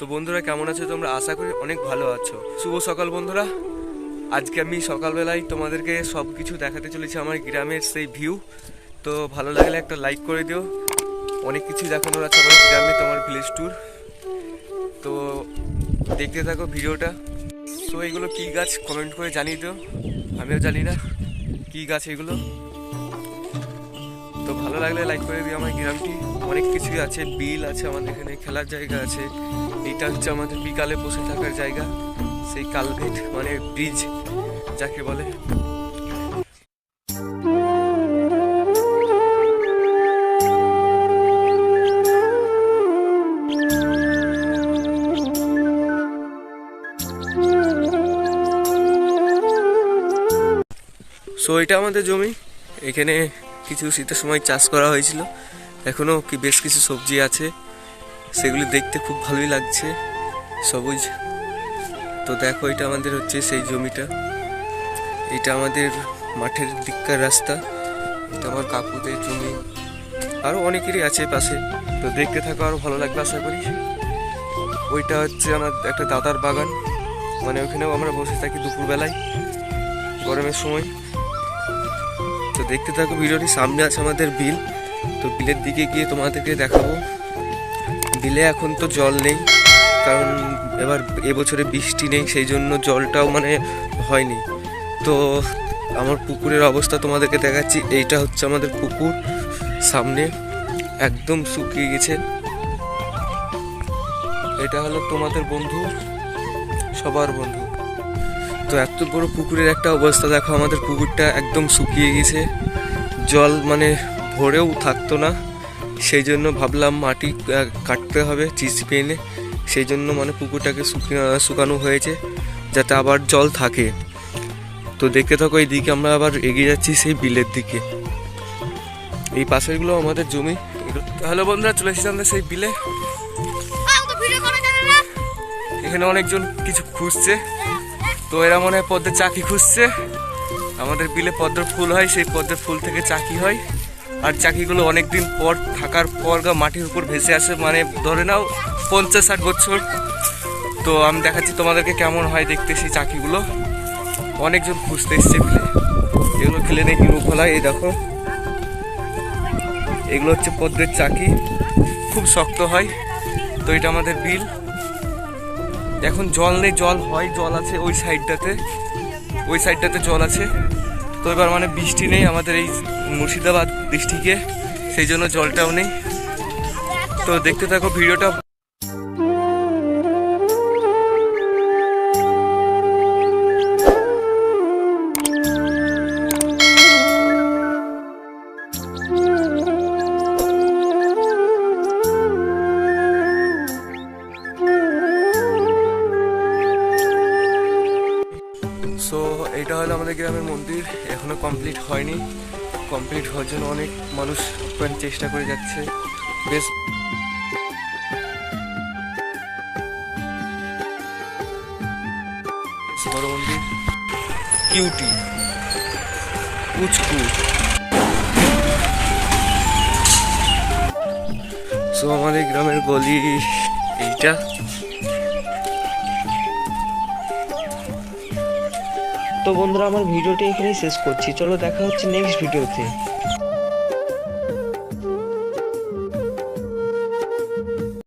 তো বন্ধুরা, কেমন আছো তোমরা? আশা করি অনেক ভালো আছো। শুভ সকাল বন্ধুরা। আজকে আমি সকালবেলায় তোমাদেরকে সব কিছু দেখাতে চলেছি আমার গ্রামের সেই ভিউ তো ভালো লাগলে একটা লাইক করে দিও। অনেক কিছু দেখানোর আছে আমার গ্রামে, তোমার ভিলেজ ট্যুর তো দেখতে থাকো ভিডিওটা। তো এগুলো কী গাছ? কমেন্ট করে জানিয়ে দিও। আমিও জানি না কী গাছ এগুলো। তো ভালো লাগলে লাইক করে দিও আমার গ্রামটি। অনেক কিছুই আছে, বিল আছে আমাদের এখানে, খেলার জায়গা আছে। এটা হচ্ছে আমাদের বিকালে বসে থাকার জায়গা, সেই কালভেট মানে ব্রিজ যাকে বলে। সো এটা আমাদের জমি। এখানে কিছু শীতের সময় চাষ করা হয়েছিল। এখনও কি বেশ কিছু সবজি আছে। সেগুলি দেখতে খুব ভালোই লাগছে। সবুজ। তো দেখো, এটা আমাদের হচ্ছে সেই জমিটা। এটা আমাদের মাঠের দিককার রাস্তা। এটা আমার কাকুদের জমি। আরও অনেকেরই আছে পাশে। তো দেখতে থাকো আরও ভালো লাগবে আশা করি। ওইটা হচ্ছে আমার একটা দাদার বাগান। মানে ওখানেও আমরা বসে থাকি দুপুরবেলায়, গরমের সময়। দেখতে থাকো, ভিডিওটি সামনে আছে আমাদের বিল। তো বিলের দিকে গিয়ে তোমাদেরকে দেখাবো। বিলে এখন তো জল নেই, কারণ এবার এবছরে বৃষ্টি নেই, সেই জন্য জলটাও মানে হয়নি। তো আমার পুকুরের অবস্থা তোমাদেরকে দেখাচ্ছি, এইটা হচ্ছে আমাদের পুকুর। সামনে একদম শুকিয়ে গেছে। এটা হলো তোমাদের বন্ধু, সবার বন্ধু। তো এত বড় পুকুরের একটা অবস্থা দেখো আমাদের পুকুরটা একদম শুকিয়ে গেছে। জল মানে ভরেও থাকতো না। সেই জন্য ভাবলাম মাটি কাটতে হবে চিসি এনে সেই জন্য মানে পুকুরটাকে শুকানো হয়েছে যাতে আবার জল থাকে। তো দেখতে থাকো এই দিকে আমরা আবার এগিয়ে যাচ্ছি সেই বিলের দিকে। এই পাশেরগুলো আমাদের জমি। হ্যালো বন্ধুরা চলে এসেছি আমরা সেই বিলে। এখানে অনেকজন কিছু খুঁজছে। তো এরা মনে হয় পদ্মের চাকি খুঁজছে। আমাদের বিলে পদ্মের ফুল হয়, সেই পদ্মের ফুল থেকে চাকি হয়। আর চাকিগুলো অনেক দিন পর থাকার পর গা মাটির উপর ভেসে আসে মানে ধরে নাও পঞ্চাশ ষাট বছর। তো আমি দেখাচ্ছি তোমাদেরকে কেমন হয় দেখতে সেই চাকিগুলো। অনেকজন খুঁজতে এসছে বিলে। এগুলো খেলে নাকি রূপ হয় এই দেখো। এগুলো হচ্ছে পদ্মের চাকি। খুব শক্ত হয়। তো এটা আমাদের বিল। এখন জল নেই, জল হয়, জল আছে ওই সাইডটাতে। ওই সাইডটাতে জল আছে। তো এবার মানে বৃষ্টি নেই আমাদের এই মুর্শিদাবাদ ডিস্ট্রিক্টে, সেই জন্য জলটাও নেই। তো দেখতে থাকো ভিডিওটা। হলো আমাদের গ্রামের মন্দির এখনও কমপ্লিট হয়নি। কমপ্লিট হওয়ার জন্য অনেক মানুষ চেষ্টা করে যাচ্ছে। বেশ বড় মন্দির। কিউটি। উচকু সো আমাদের গ্রামের গলি এইটা। তো বন্ধুরা আমার ভিডিওটি এখানেই শেষ করছি। চলো দেখা হচ্ছে নেক্সট ভিডিওতে।